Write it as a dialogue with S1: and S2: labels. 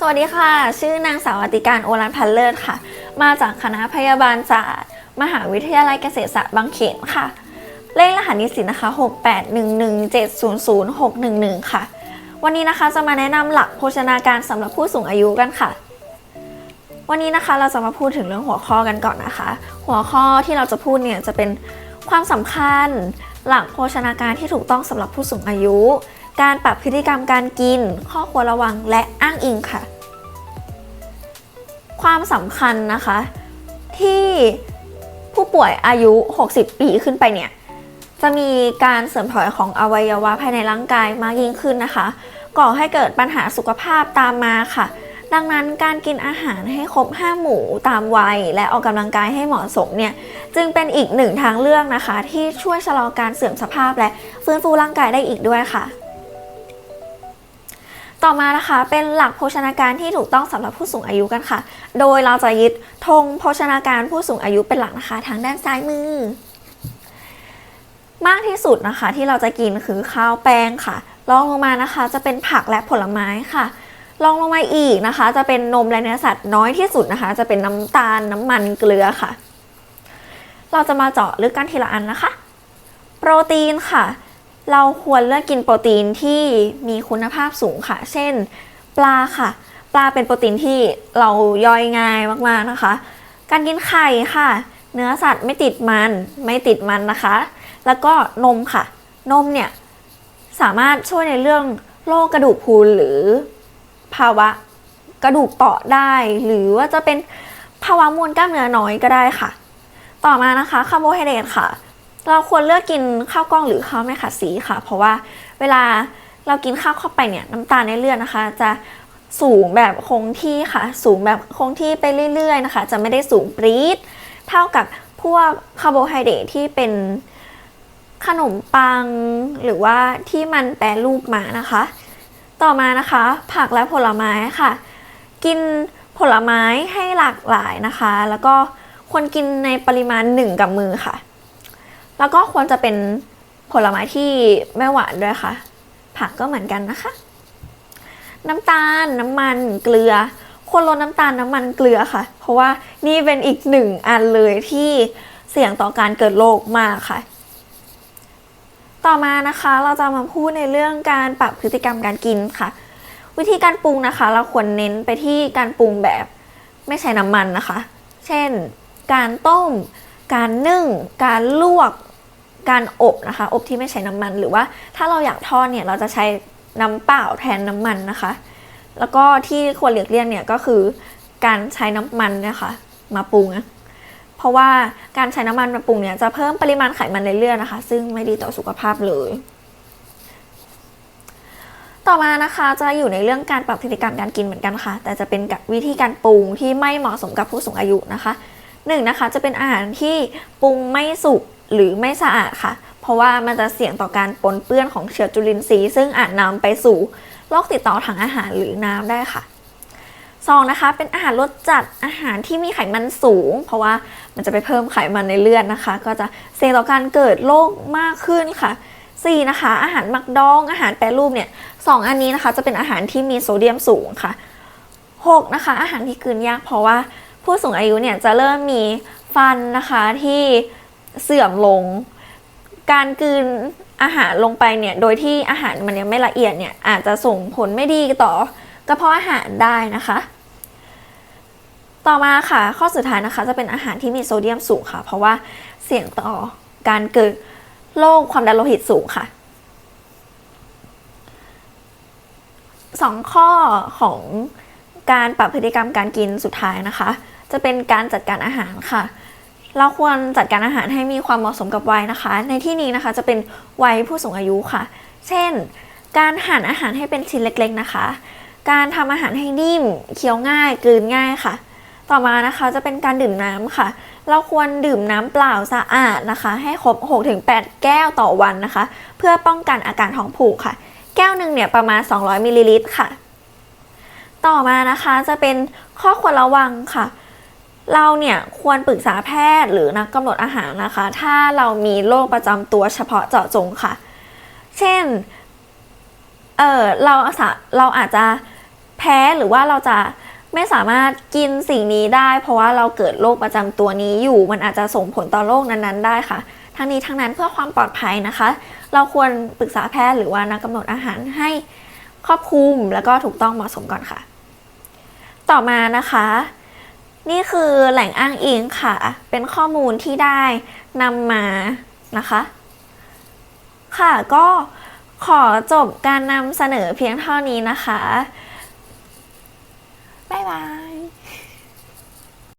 S1: สวัสดีค่ะ ชื่อนางสาวอติการโอรันพันเลิศค่ะ มาจากคณะพยาบาลศาสตร์ มหาวิทยาลัยเกษตรศาสตร์บางเขนค่ะ เลขรหัสนิสิตนะคะ 68117000611 ค่ะ วันนี้นะคะจะมาแนะนำหลักโภชนาการสำหรับผู้สูงอายุกันค่ะ วันนี้นะคะเราจะมาพูดถึงเรื่องหัวข้อกันก่อนนะคะ หัวข้อที่เราจะพูดเนี่ยจะเป็นความสำคัญหลักโภชนาการที่ถูกต้องสำหรับผู้สูงอายุ การปรับพฤติกรรมการกิน ข้อควรระวังและอ้างอิงค่ะ ความสำคัญนะคะ ที่ผู้ป่วยอายุ 60 ปีขึ้นไปเนี่ย จะมีการเสื่อมถอยของอวัยวะภายในร่างกายมากยิ่งขึ้นนะคะ ก่อให้เกิดปัญหาสุขภาพตามมาค่ะ ดังนั้นการกินอาหารให้ครบ 5 หมู่ตามวัย และออกกำลังกายให้เหมาะสมเนี่ย จึงเป็นอีกหนึ่งทางเลือกนะคะ ที่ช่วยชะลอการเสื่อมสภาพและฟื้นฟูร่างกายได้อีกด้วยค่ะ ต่อมานะคะเป็นหลักโภชนาการที่ถูกต้องสำหรับผู้สูงอายุกันค่ะ โดยเราจะยึดธงโภชนาการผู้สูงอายุเป็นหลักนะคะ ทางด้านซ้ายมือ มากที่สุดนะคะที่เราจะกินคือข้าวแป้งค่ะรองลงมานะคะ จะเป็นผักและผลไม้ค่ะรองลงมาอีกนะคะ จะเป็นนมและเนื้อสัตว์น้อยที่สุดนะคะ จะเป็นน้ำตาลน้ำมันเกลือค่ะ เราจะมาเจาะลึกกันทีละอันนะคะ โปรตีนค่ะ เราควรเลือกกินโปรตีนที่มีคุณภาพสูงค่ะ เช่น ปลาค่ะ ปลาเป็นโปรตีนที่เราย่อยง่ายมากๆนะคะ การกินไข่ค่ะ เนื้อสัตว์ไม่ติดมันไม่ติดมันนะคะ แล้วก็นมค่ะ นมเนี่ยสามารถช่วยในเรื่องโรคกระดูกพรุนหรือภาวะกระดูกเปราะได้ หรือว่าจะเป็นภาวะมวลกล้ามเนื้อน้อยก็ได้ค่ะ ต่อมานะคะคาร์โบไฮเดรตค่ะ เราควรเลือกกินข้าวกล้องหรือข้าวไม่ขัดสีค่ะ เพราะว่าเวลาเรากินข้าวเข้าไปเนี่ยน้ำตาลในเลือดนะคะ จะสูงแบบคงที่ค่ะ สูงแบบคงที่ไปเรื่อย ๆ นะคะ จะไม่ได้สูงปรี๊ดเท่ากับพวกคาร์โบไฮเดรตที่เป็นขนมปังหรือว่าที่มันแปรรูปมานะคะ ต่อมานะคะ ผักและผลไม้ค่ะ กินผลไม้ให้หลากหลายนะคะ แล้วก็ควรกินในปริมาณหนึ่งกับมือค่ะ แล้วก็ควรจะเป็นผลไม้ที่ไม่หวานด้วยค่ะ ผักก็เหมือนกันนะคะ น้ำตาลน้ำมันเกลือควรลดน้ำตาลน้ำมันเกลือค่ะ เพราะว่านี่เป็นอีกหนึ่งอันเลยที่เสี่ยงต่อการเกิดโรคมากค่ะ ต่อมานะคะเราจะมาพูดในเรื่องการปรับพฤติกรรมการกินค่ะ วิธีการปรุงนะคะ เราควรเน้นไปที่การปรุงแบบไม่ใช้น้ำมันนะคะ เช่น การต้ม การนึ่ง การลวก การอบนะคะ อบที่ไม่ใช้น้ำมัน หรือว่าถ้าเราอยากทอดเนี่ยเราจะใช้น้ำเปล่าแทนน้ำมันนะคะ แล้วก็ที่ควรหลีกเลี่ยงเนี่ยก็คือการใช้น้ำมันนะคะมาปรุง เพราะว่าการใช้น้ำมันมาปรุงเนี่ยจะเพิ่มปริมาณไขมันในเลือดนะคะ ซึ่งไม่ดีต่อสุขภาพเลย ต่อมานะคะจะอยู่ในเรื่องการปรับพฤติกรรมการกินเหมือนกันค่ะ แต่จะเป็นกับวิธีการปรุงที่ไม่เหมาะสมกับผู้สูงอายุนะคะหนึ่งนะคะจะเป็นอาหารที่ปรุงไม่สุก หรือไม่สะอาดค่ะ เพราะว่ามันจะเสี่ยงต่อการปนเปื้อนของเชื้อจุลินทรีย์ซึ่งอาจนำไปสู่โรคติดต่อทางอาหารหรือน้ำได้ค่ะสองนะคะเป็นอาหารรสจัดอาหารที่มีไขมันสูง เพราะว่ามันจะไปเพิ่มไขมันในเลือดนะคะ ก็จะเสี่ยงต่อการเกิดโรคมากขึ้นค่ะ 4. นะคะ อาหารหมักดองอาหารแปรรูปเนี่ยสองอันนี้นะคะจะเป็นอาหารที่มีโซเดียมสูงค่ะ 6. นะคะ อาหารที่กลืนยากเพราะว่าผู้สูงอายุเนี่ยจะเริ่มมีฟันนะคะที่ เสื่อมลง การกลืนอาหารลงไปเนี่ยโดยที่อาหารมันยังไม่ละเอียดเนี่ยอาจจะส่งผลไม่ดีต่อกระเพาะอาหารได้นะคะ ต่อมาค่ะข้อสุดท้ายนะคะ จะเป็นอาหารที่มีโซเดียมสูงค่ะ เพราะว่าเสี่ยงต่อการเกิดโรคความดันโลหิตสูงค่ะสองข้อของการปรับพฤติกรรมการกินสุดท้ายนะคะ จะเป็นการจัดการอาหารค่ะ เราควรจัดการอาหารให้มีความเหมาะสมกับวัยนะคะ ในที่นี้นะคะจะเป็นวัยผู้สูงอายุค่ะ เช่น การหั่นอาหารให้เป็นชิ้นเล็กๆนะคะ การทำอาหารให้นิ่มเคี้ยวง่ายกลืนง่ายค่ะ ต่อมานะคะจะเป็นการดื่มน้ำค่ะ เราควรดื่มน้ำเปล่าสะอาดนะคะ ให้ครบ 6-8 แก้วต่อวันนะคะ เพื่อป้องกันอาการท้องผูกค่ะ แก้วหนึ่งเนี่ยประมาณ 200มิลลิลิตรค่ะ ต่อมานะคะจะเป็นข้อควรระวังค่ะ เราเนี่ยควรปรึกษาแพทย์หรือนักกำหนดอาหารนะคะ ถ้าเรามีโรคประจำตัวเฉพาะเจาะจงค่ะ เช่น เออเราอาเราอาจจะแพ้พ้หรือว่าเราจะไม่สามารถกินสิ่งนี้ได้ เพราะว่าเราเกิดโรคประจำตัวนี้อยู่ มันอาจจะส่งผลต่อโรคนั้นๆ ได้ค่ะ ทั้งนี้ทั้งนั้นเพื่อความปลอดภัยนะคะ เราควรปรึกษาแพทย์หรือว่านักกำหนดอาหารให้ครอบคลุมแล้วก็ถูกต้องเหมาะสมก่อนค่ะ ต่อมานะคะ นี่คือแหล่งอ้างอิงค่ะ เป็นข้อมูลที่ได้นำมานะคะ ค่ะก็ขอจบการนำเสนอเพียงเท่านี้นะคะ บ๊ายบาย